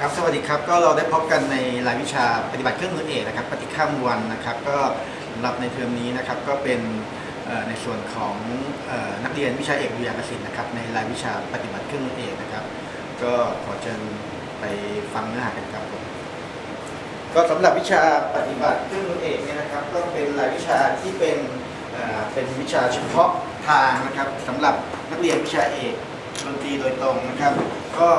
ครับสวัสดีครับก็เราได้พบกันในรายวิชาปฏิบัติเครื่องมือเอกนะครับปฏิข้ามวันนะครับก็สำหรับในเทอมนี้นะครับก็เป็นในส่วนของนักเรียนวิชาเอกวิทยาศาสตร์นะครับในรายวิชาปฏิบัติเครื่องมือเอกนะครับ ก็ขอเชิญไปฟังเนื้อหากันครับผมก็สำหรับวิชาปฏิบัติเครื่องมือเอกเนี่ยนะครับ ก็เป็นรายวิชาที่เป็นเป็นวิชาเฉพาะทางนะครับสำหรับนักเรียนวิชาเอกดนตรีโดยตรงนะครับ ก็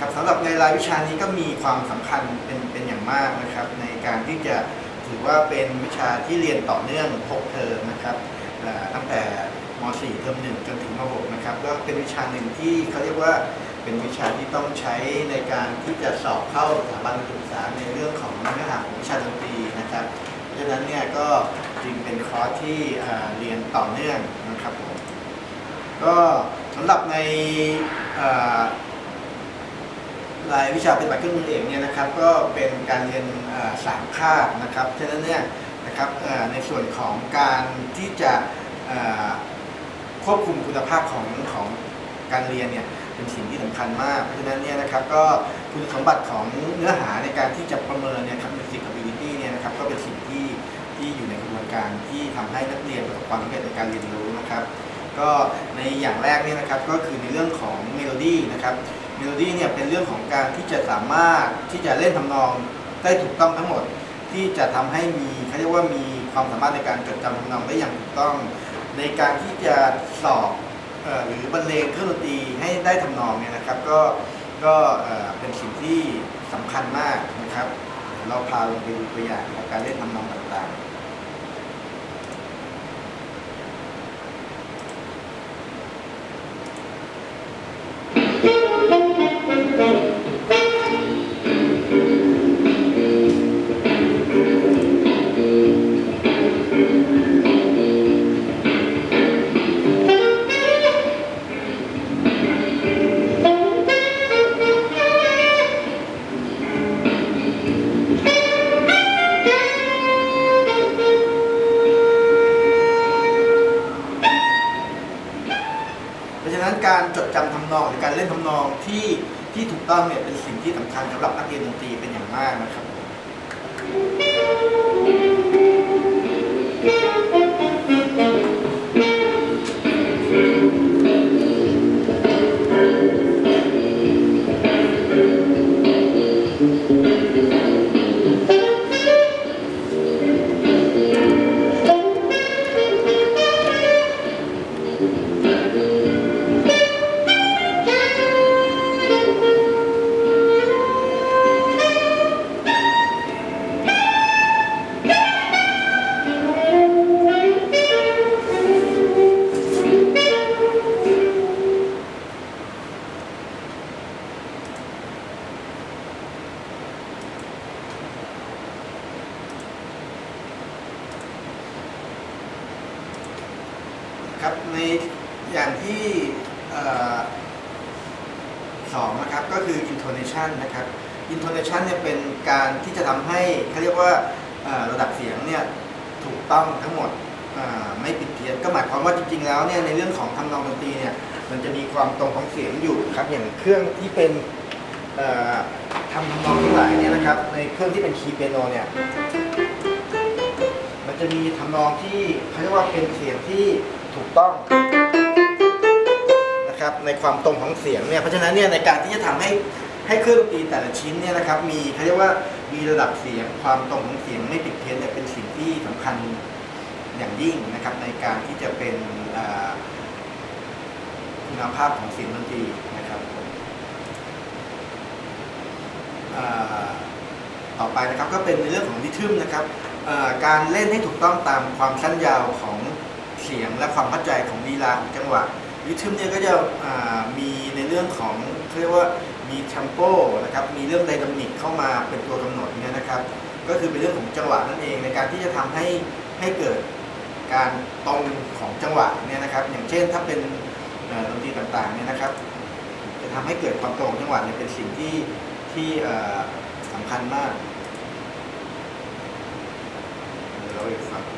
ครับสำหรับในรายวิชานี้ก็มีความสำคัญเป็นเป็นอย่างมากนะครับ ในการที่จะถือว่าเป็นวิชาที่เรียนต่อเนื่อง6เทอมนะครับตั้งแต่ม .4 เทอม1จนถึงม .6 นะครับก็เป็นวิชาหนึ่งที่เขาเรียกว่าเป็นวิชาที่ต้องใช้ในการที่จะสอบเข้าสถาบันการศึกษาในเรื่องของเนื้อหาของวิชาดนตรีนะครับเพราะฉะนั้นเนี่ยก็จึงเป็นคอร์สที่เรียนต่อเนื่องนะครับผมก็สำหรับใน รายวิชาปฏิบัติเครื่องมือเอกเนี่ยนะครับก็เป็นการเรียนสามคาบนะครับฉะนั้นเนี่ยนะครับในส่วนของการที่จะควบคุมคุณภาพของของการเรียนเนี่ยเป็นสิ่งที่สำคัญมาก เพราะฉะนั้นเนี่ยนะครับก็คุณสมบัติของเนื้อหาในการที่จะประเมินเนี่ยครับ music ability เนี่ยนะครับก็เป็นสิ่งที่ที่อยู่ในกระบวนการที่ทำให้นักเรียนประสบความสำเร็จในการเรียนรู้นะครับ ก็ในอย่างแรกเนี่ยนะครับก็คือในเรื่องของเมโลดี้นะครับ เมโลดี้เนี่ยเป็นเรื่องของการที่จะสามารถที่จะเล่นทำนองได้ถูกต้องทั้งหมด ที่จะทำให้มีเขาเรียกว่ามีความสามารถในการจดจำทำนองได้อย่างถูกต้อง ในการที่จะสอบออหรือบรรเลงเครื่องดนตรีให้ได้ทำนองเนี่ยนะครับ ก็ก็เอ่อเป็นสิ่งที่สำคัญมากนะครับเดี๋ยวเราพาลงไปดูตัวอย่างของการเล่นทำนองต่างๆ สำหรับนักเรียนดนตรีเป็นอย่างมากนะครับ เครื่องที่เป็นทำทำนองทั้งหลายเนี่ยนะครับ ในเครื่องที่เป็นคีย์เปียโนเนี่ย มันจะมีทำนองที่เขาเรียกว่าเป็นเสียงที่ถูกต้องนะครับในความตรงของเสียงเนี่ยเพราะฉะนั้นเนี่ยในการที่จะทำให้ให้เครื่องดนตรีแต่ละชิ้นเนี่ยนะครับมีเขาเรียกว่ามีระดับเสียงความตรงของเสียงไม่ผิดเพี้ยนเนี่ยเป็นสิ่งที่สำคัญอย่างยิ่งนะครับในการที่จะเป็นคุณภาพของเสียงดนตรีนะครับผมอ่า ต่อไปนะครับก็เป็นในเรื่องของริทึมนะครับการเล่นให้ถูกต้องตามความสั้นยาวของเสียงและความเข้าใจของลีลาของจังหวะริทึมเนี่ยก็จะมีในเรื่องของเรียกว่ามีเทมโปนะครับมีเรื่องไดนามิกเข้ามาเป็นตัวกำหนดเนี่ยนะครับ ก็คือเป็นเรื่องของจังหวะนั่นเองในการที่จะทำให้ให้เกิดการตรงของจังหวะเนี่ยนะครับ อย่างเช่นถ้าเป็นดนตรีต่างๆเนี่ยนะครับ จะทำให้เกิดความตรงของจังหวะเนี่ยเป็นสิ่งที่ ที่สำคัญมากเราไปฟังตัวอ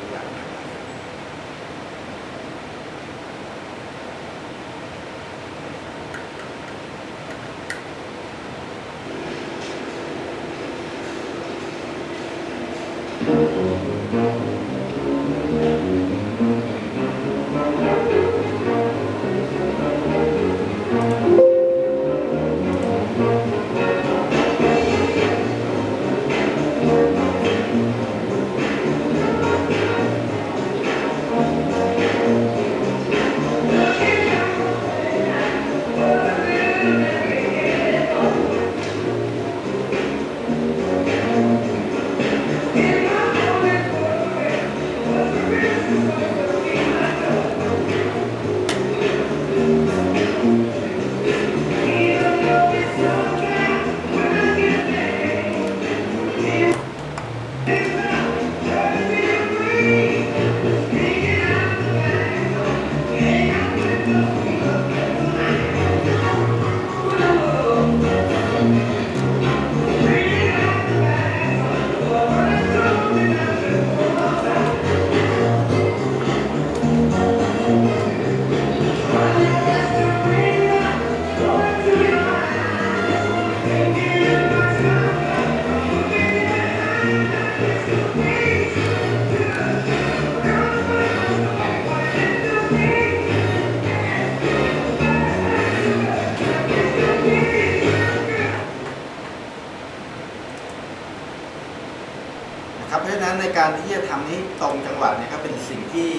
ย่าง การที่จะทำให้ตรงจังหวะเนี่ยก็เป็นสิ่งที่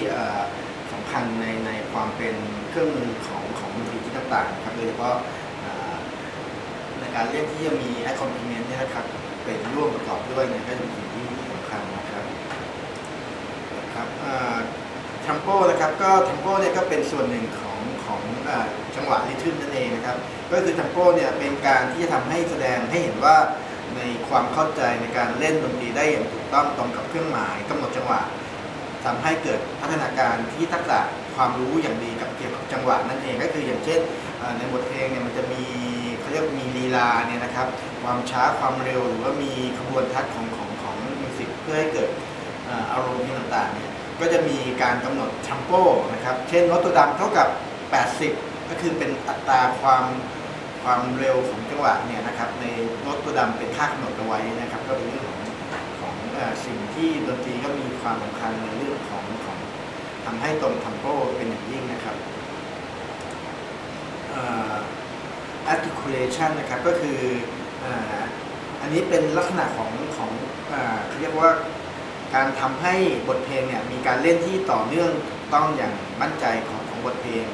สำคัญในในความเป็นเครื่องมือของของดนตรีที่ต่างๆครับโดยเฉพาะในการเล่นที่จะมี accompaniment เนี่ยนะครับเป็นร่วมประกอบด้วยเนี่ยก็เป็นสิ่งที่สำคัญนะครับครับทัมโปนะครับก็ทัมโปเนี่ยก็เป็นส่วนหนึ่งของของจังหวะริทึมนั่นเองนะครับ ก็คือทัมโปเนี่ยเป็นการที่จะทำให้แสดงให้เห็นว่า ในความเข้าใจในการเล่นดนตรีได้อย่างถูกต้องตรงกับเครื่องหมายกำหนดจังหวะทำให้เกิดพัฒนาการที่ทักษะความรู้อย่างดีกับเกี่ยวกับจังหวะนั่นเองก็คืออย่างเช่นในบทเพลงเนี่ยมันจะมีเขาเรียกมีลีลาเนี่ยนะครับ ความช้าความเร็วหรือว่ามีขบวนทัศน์ของของของมิวสิกเพื่อให้เกิดอารมณ์ต่างๆเนี่ยก็จะมีการกำหนดทัมโปนะครับ เช่นโนตตัวดำเท่ากับ 80 ก็คือเป็นอัตราความ ความเร็วของจังหวะเนี่ยนะครับในโน้ตตัวดำเป็นค่ากำหนดเอาไว้นะครับ ก็เป็นเรื่องของของสิ่งที่ดนตรีก็มีความสำคัญในเรื่องของของทำให้ตรงทัมโปเป็นอย่างยิ่งนะครับเอ่อ articulation นะครับก็คืออันนี้เป็นลักษณะของของเขาเรียกว่าการทำให้บทเพลงเนี่ยมีการเล่นที่ต่อเนื่องต้องอย่างมั่นใจของของบทเพลง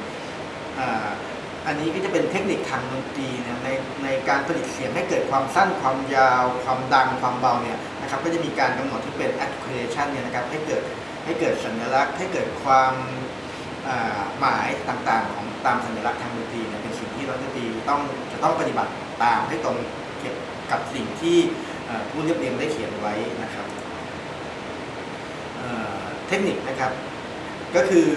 อันนี้ก็จะเป็นเทคนิคทางดนตรีในในการผลิตเสียงให้เกิดความสั้นความยาว ความดังความเบาเนี่ยนะครับก็จะมีการกำหนดที่เป็น articulation เนี่ยนะครับให้เกิดให้เกิดสัญลักษณ์ ให้เกิดความหมายต่างๆ ของตามสัญลักษณ์ทางดนตรีเนี่ยเป็นสิ่งที่นักดนตรีต้องจะต้องปฏิบัติตามให้ตรงเก็บกับสิ่งที่ผู้เรียบเรียงได้เขียนไว้นะครับเทคนิคนะครับ ก็คือ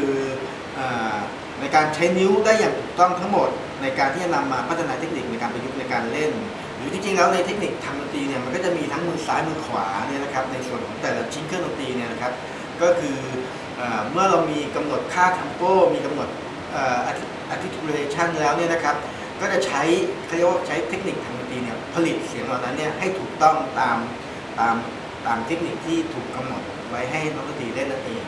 การใช้นิ้วได้อย่างถูกต้องทั้งหมด ในการที่จะนำมาพัฒนาเทคนิคในการประยุกต์ในการเล่น หรือจริงๆแล้วในเทคนิคทางดนตรีเนี่ยมันก็จะมีทั้งมือซ้ายมือขวาเนี่ยนะครับในส่วนของแต่ละชิ้นเครื่องดนตรีเนี่ยนะครับก็คือเอ่อเมื่อเรามีกำหนดค่า tempo มีกำหนดอ่อ articulation แล้วเนี่ยนะครับก็จะใช้เขาเรียกว่าใช้เทคนิคทางดนตรีเนี่ยผลิตเสียงเหล่านั้นเนี่ยให้ถูกต้องตามตามตามเทคนิคที่ถูกกำหนดไว้ให้นักดนตรีเล่นนั่นเอง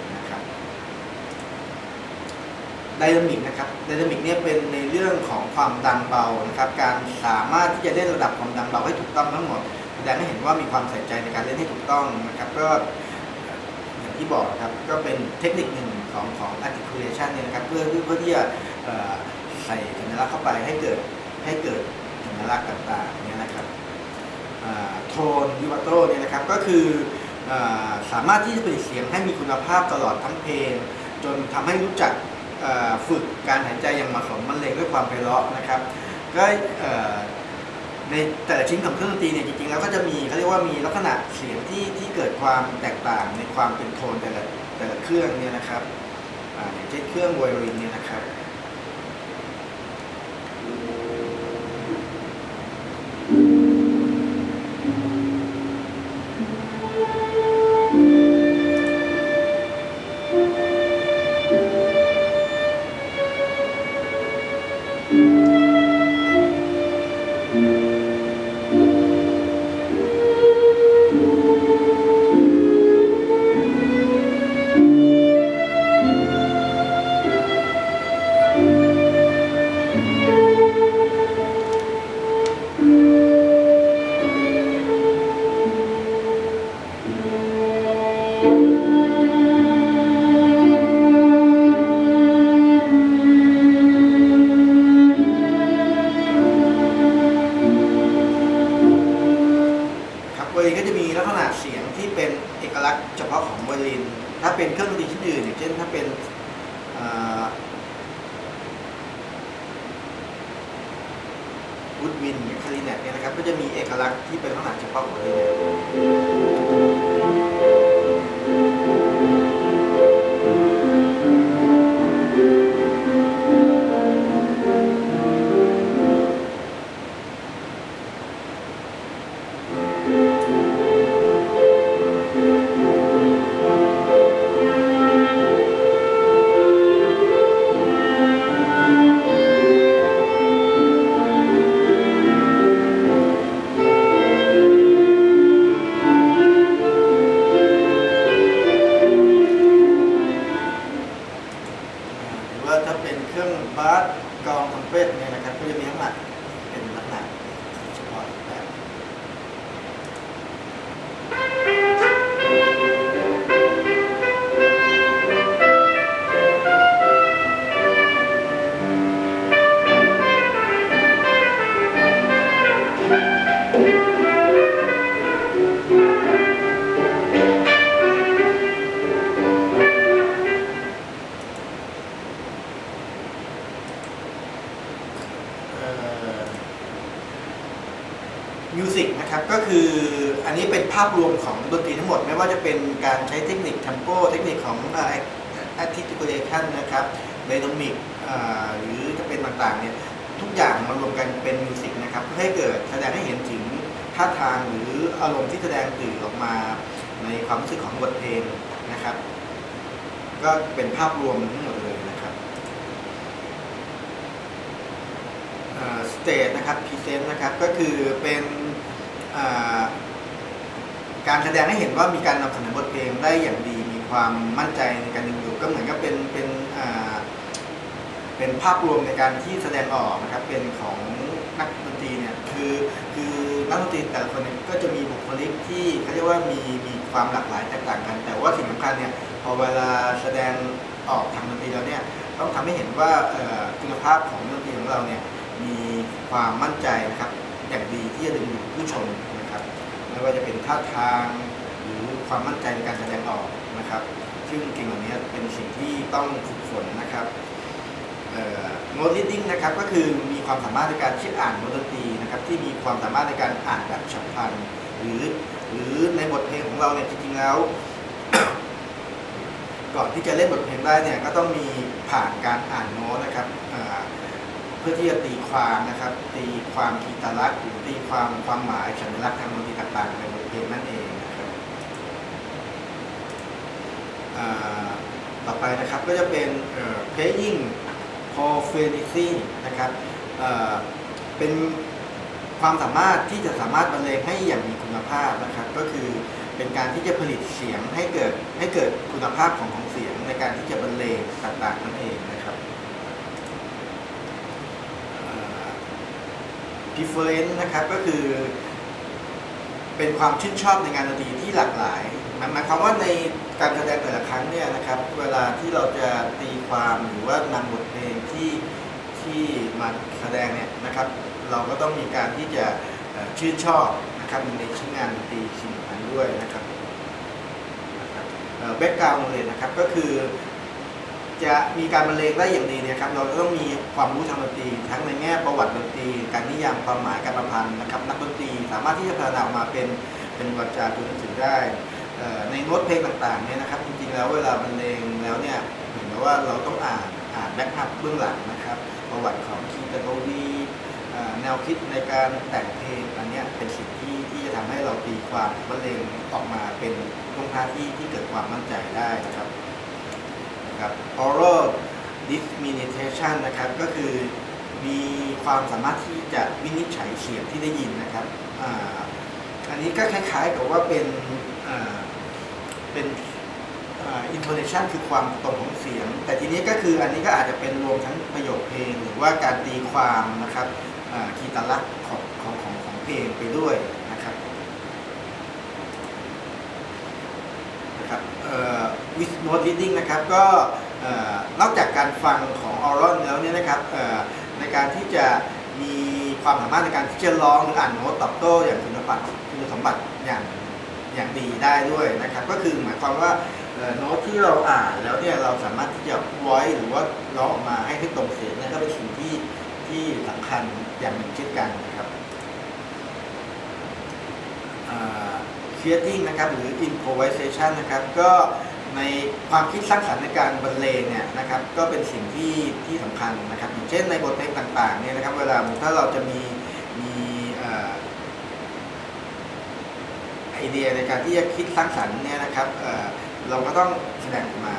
ไดนามิกนะครับไดนามิกเนี่ยเป็นในเรื่องของความดังเบานะครับ การสามารถที่จะเล่นระดับความดังเบาให้ถูกต้องทั้งหมดแสดงให้เห็นว่ามีความใส่ใจในการเล่นให้ถูกต้องนะครับ ก็อย่างที่บอกนะครับก็เป็นเทคนิคหนึ่งของของ articulation เนี่ยนะครับ เพื่อเพื่อที่จะใส่สัญลักษณ์เข้าไปให้เกิดให้เกิดสัญลักษณ์ต่างๆเนี่ยนะครับโทนวิวัตโตเนี่ยนะครับก็คืออสามารถที่จะผลิตเสียงให้มีคุณภาพตลอดทั้งเพลง จนทำให้รู้จัก ฝึกการหายใจอย่างเหมาะสมบรรเลงด้วยความไพเราะนะครับก็ในแต่ละชิ้นของเครื่องดนตรีเนี่ยจริงๆแล้วก็จะมีเขาเรียกว่ามีลักษณะเสียงที่ที่เกิดความแตกต่างในความเป็นโทนแต่ละแต่ละเครื่องเนี่ยนะครับอ่าอย่างเช่นเครื่องไวโอลินเนี่ยนะครับ จะมีเอกลักษณ์ที่เป็น ความรู้สึกของบทเพลงนะครับ ก็เป็นภาพรวมทั้งหมดเลยนะครับสเตทนะครับพรีเซนต์นะครับก็คือเป็นการแสดงให้เห็นว่ามีการนำเสนอบทเพลงได้อย่างดีมีความมั่นใจในการดึงดูดก็เหมือนกับเป็นเป็นเป็นภาพรวมในการที่แสดงออกนะครับเป็นของนักดนตรีเนี่ยคือคือนักดนตรีแต่ละคนเนี่ยก็จะมีบุคลิกที่เขาเรียกว่ามีมี ความหลากหลายแตกต่างกัน แต่ว่าสิ่งสำคัญเนี่ยพอเวลาแสดงออกทางดนตรีแล้วเนี่ยต้องทำให้เห็นว่าคุณภาพของดนตรีของเราเนี่ยมีความมั่นใจนะครับอย่างดีที่จะดึงดูดผู้ชมนะครับไม่ว่าจะเป็นท่าทางหรือความมั่นใจในการแสดงออกนะครับ ซึ่งสิ่งเหล่านี้เป็นสิ่งที่ต้องฝึกฝนนะครับโน้ตลิดดิ้งนะครับก็คือมีความสามารถในการคิดอ่านโน้ตดนตรีนะครับที่มีความสามารถในการอ่านแบบฉับพลันหรือ หรือในบทเพลงของเราเนี่ยจริงๆแล้ว ก่อนที่จะเล่นบทเพลงได้เนี่ยก็ต้องมีผ่านการอ่านโน้ตนะครับเพื่อที่จะตีความนะครับ ตีความคีตลักษณ์หรือตีความความหมายสัญลักษณ์ทางดนตรีต่างๆในบทเพลงนั่นเองนะครับต่อไปนะครับก็จะเป็นเอ่อ playing p o f e n i c y นะครับเป็น ความสามารถที่จะสามารถบรรเลงให้อย่างมีคุณภาพนะครับก็คือเป็นการที่จะผลิตเสียงให้เกิดให้เกิดคุณภาพของของเสียงในการที่จะบรรเลงต่างๆนั่นเองนะครับเอ่อ preference นะครับก็คือ เป็นความชื่นชอบในงานดนตรีที่หลากหลายหมายความว่าในการแสดงแต่ละครั้งเนี่ยนะครับ เวลาที่เราจะตีความหรือว่านำบทเพลงที่ที่มาแสดงเนี่ยนะครับ เราก็ต้องมีการที่จะชื่นชอบนะครับในชิ้นงานดนตรีชิ้นนั้นด้วยนะครับแบ็กกราวด์เลยนะครับก็คือ จะมีการบรรเลงได้อย่างดีเนี่ยครับเราต้องมีความรู้ทางดนตรีทั้งในแง่ประวัติดนตรีการนิยามความหมายการประพันธ์นะครับนักดนตรีสามารถที่จะพัฒนาออกมาเป็นเป็นวรรณตัวหนังสือได้ในโน้ตเพลงต่างๆเนี่ยนะครับจริงๆแล้วเวลาบรรเลงแล้วเนี่ยเหมือนกับว่าเราต้องอ่านอ่านแบ็กอัพเบื้องหลังนะครับ ประวัติของคีตโตวี แนวคิดในการแต่งเพลงอันนี้เป็นสิ่งที่ที่จะทำให้เราตีความบรรเลงออกมาเป็นท่วงท่าที่ที่เกิดความมั่นใจได้นะครับนะครับ oral discrimination นะครับก็คือมีความสามารถที่จะวินิจฉัยเสียงที่ได้ยินนะครับอ,อันนี้ก็คล้ายๆกับว่าเป็นเป็นอ่า intonation คือความตรงของเสียง แต่ทีนี้ก็คืออันนี้ก็อาจจะเป็นรวมทั้งประโยคเพลง หรือว่าการตีความนะครับ คีตลักษณ์ของของของของเพลงไปด้วยนะครับนะครับเอ่อ with note reading นะครับก็นอกจากการฟังของ oral แล้วเนี่ยนะครับเอ่อในการที่จะมีความสามารถในการที่จะร้องหรืออ่านโน้ตตอบโต้อย่างคุณสมบัติคุณสมบัติอย่างอย่างดีได้ด้วยนะครับ ก็คือหมายความว่าโน้ตที่เราอ่านแล้วเนี่ยเราสามารถที่จะ voice หรือว่าร้องออกมาให้ให้ตรงเสียงเนก็เป็นสิ่ง ที่สำคัญอย่างหนึ่งเช่นกันนะครับ creating นะครับหรือ improvisation นะครับ ก็ในความคิดสร้างสรรค์ในการบรรเลงเนี่ยนะครับ ก็เป็นสิ่งที่ที่สำคัญนะครับ อย่างเช่นในบทเพลงต่างๆเนี่ยนะครับ เวลาถ้าเราจะมีมีอไอเดียในการที่จะคิดสร้างสรรค์เนี่ยนะครับเเราก็ต้องแสดงออกมา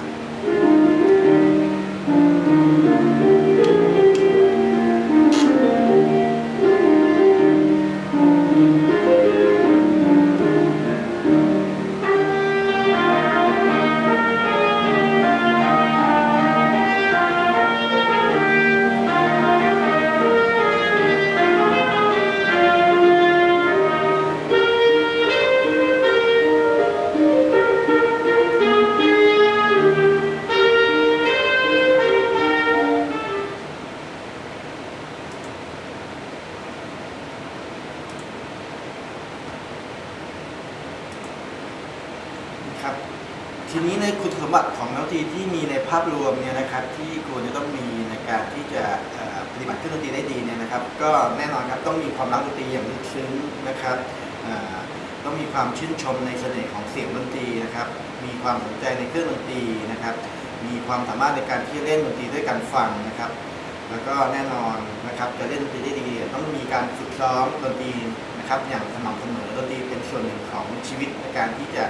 การที่จะปฏิบัติเครื่องดนตรีได้ดีเนี่ยนะครับ ก็แน่นอนครับต้องมีความรักดนตรีอย่างลึกซึ้งนะครับต้องมีความชื่นชมในเสน่ห์ของเสียงดนตรีนะครับ มีความสนใจในเครื่องดนตรีนะครับ มีความสามารถในการที่จะเล่นดนตรีด้วยการฟังนะครับ แล้วก็แน่นอนนะครับจะเล่นดนตรีได้ดีต้องมีการฝึกซ้อมดนตรีนะครับ อย่างสม่ำเสมอดนตรีเป็นส่วนหนึ่งของชีวิตในการที่จะ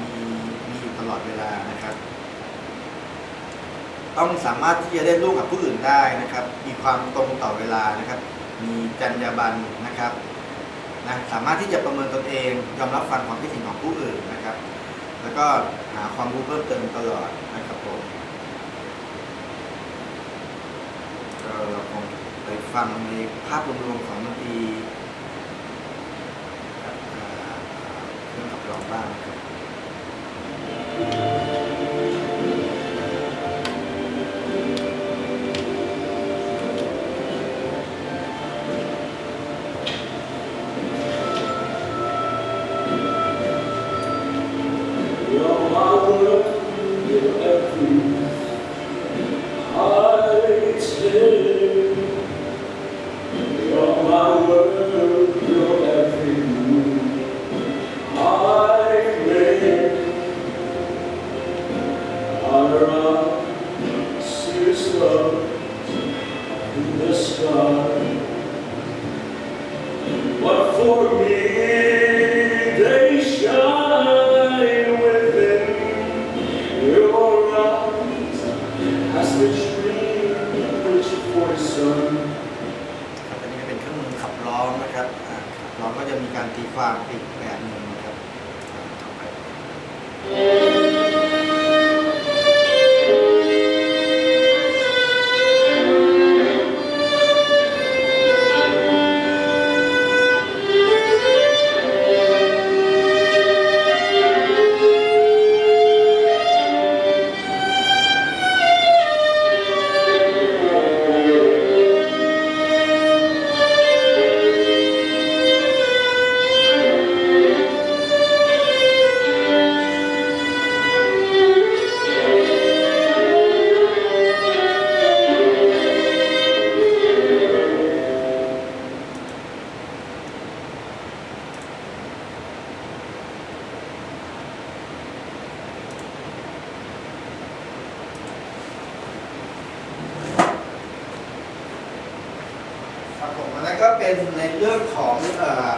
มีมีอยู่ตลอดเวลานะครับ ต้องสามารถที่จะเล่นร่วมกับผู้อื่นได้นะครับ มีความตรงต่อเวลานะครับ มีจรรยาบรรณนะครับนะสามารถที่จะประเมินตนเองยอมรับฟังความคิดเห็นของผู้อื่นนะครับ แล้วก็หาความรู้เพิ่มเติมตลอดนะครับผมก็เราคงไปฟังในภาพรวมๆของดนตรีครับอ่าเรื่องขับร้องบ้างครับ ก็เป็นในเรื่องของเออ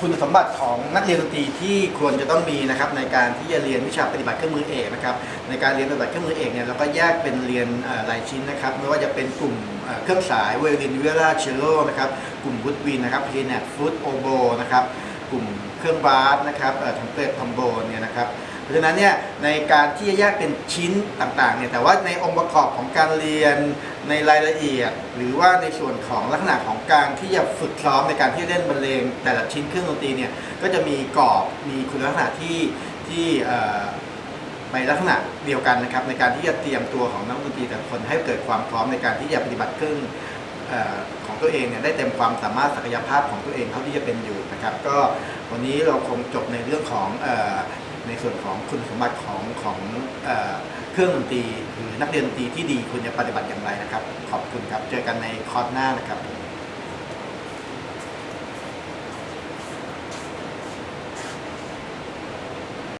คุณสมบัติของนักเรียนดนตรีที่ควรจะต้องมีนะครับในการที่จะเรียนวิชาปฏิบัติเครื่องมือเอกนะครับในการเรียนปฏิบัติเครื่องมือเอกเนี่ยเราก็แยกเป็นเรียนเอ่อรายชิ้นนะครับไม่ว่าจะเป็นกลุ่มเอ่อเครื่องสายเวลินเวลาเชลโลนะครับกลุ่มวุดวินนะครับพีเนตฟุตโอโบนะครับกลุ่มเครื่องบาสนะครับทำเปิดทอมโบเนี่ยนะครับเพราะฉะนั้นเนี่ยในการที่จะแยกเป็นชิ้นต่างๆเนี่ยแต่ว่าในองค์ประกอบของการเรียน ในรายละเอียด หรือว่าในส่วนของลักษณะของการที่จะฝึกซ้อมในการที่เล่นบรรเลงแต่ละชิ้นเครื่องดนตรีเนี่ยก็จะมีกรอบมีคุณลักษณะที่ที่ในลักษณะเดียวกันนะครับในการที่จะเตรียมตัวของนักดนตรีแต่ละคนให้เกิดความพร้อมในการที่จะปฏิบัติเครื่องอของตัวเองเนี่ยได้เต็มความสามารถศักยภาพของตัวเองเท่าที่จะเป็นอยู่นะครับก็วันนี้เราคงจบในเรื่องของอในส่วนของคุณสมบัติของของเอ่อเครื่องดนตรี นักเรียนตีที่ดีควรจะปฏิบัติอย่างไรนะครับ ขอบคุณครับ เจอกันในคอร์สหน้านะครับ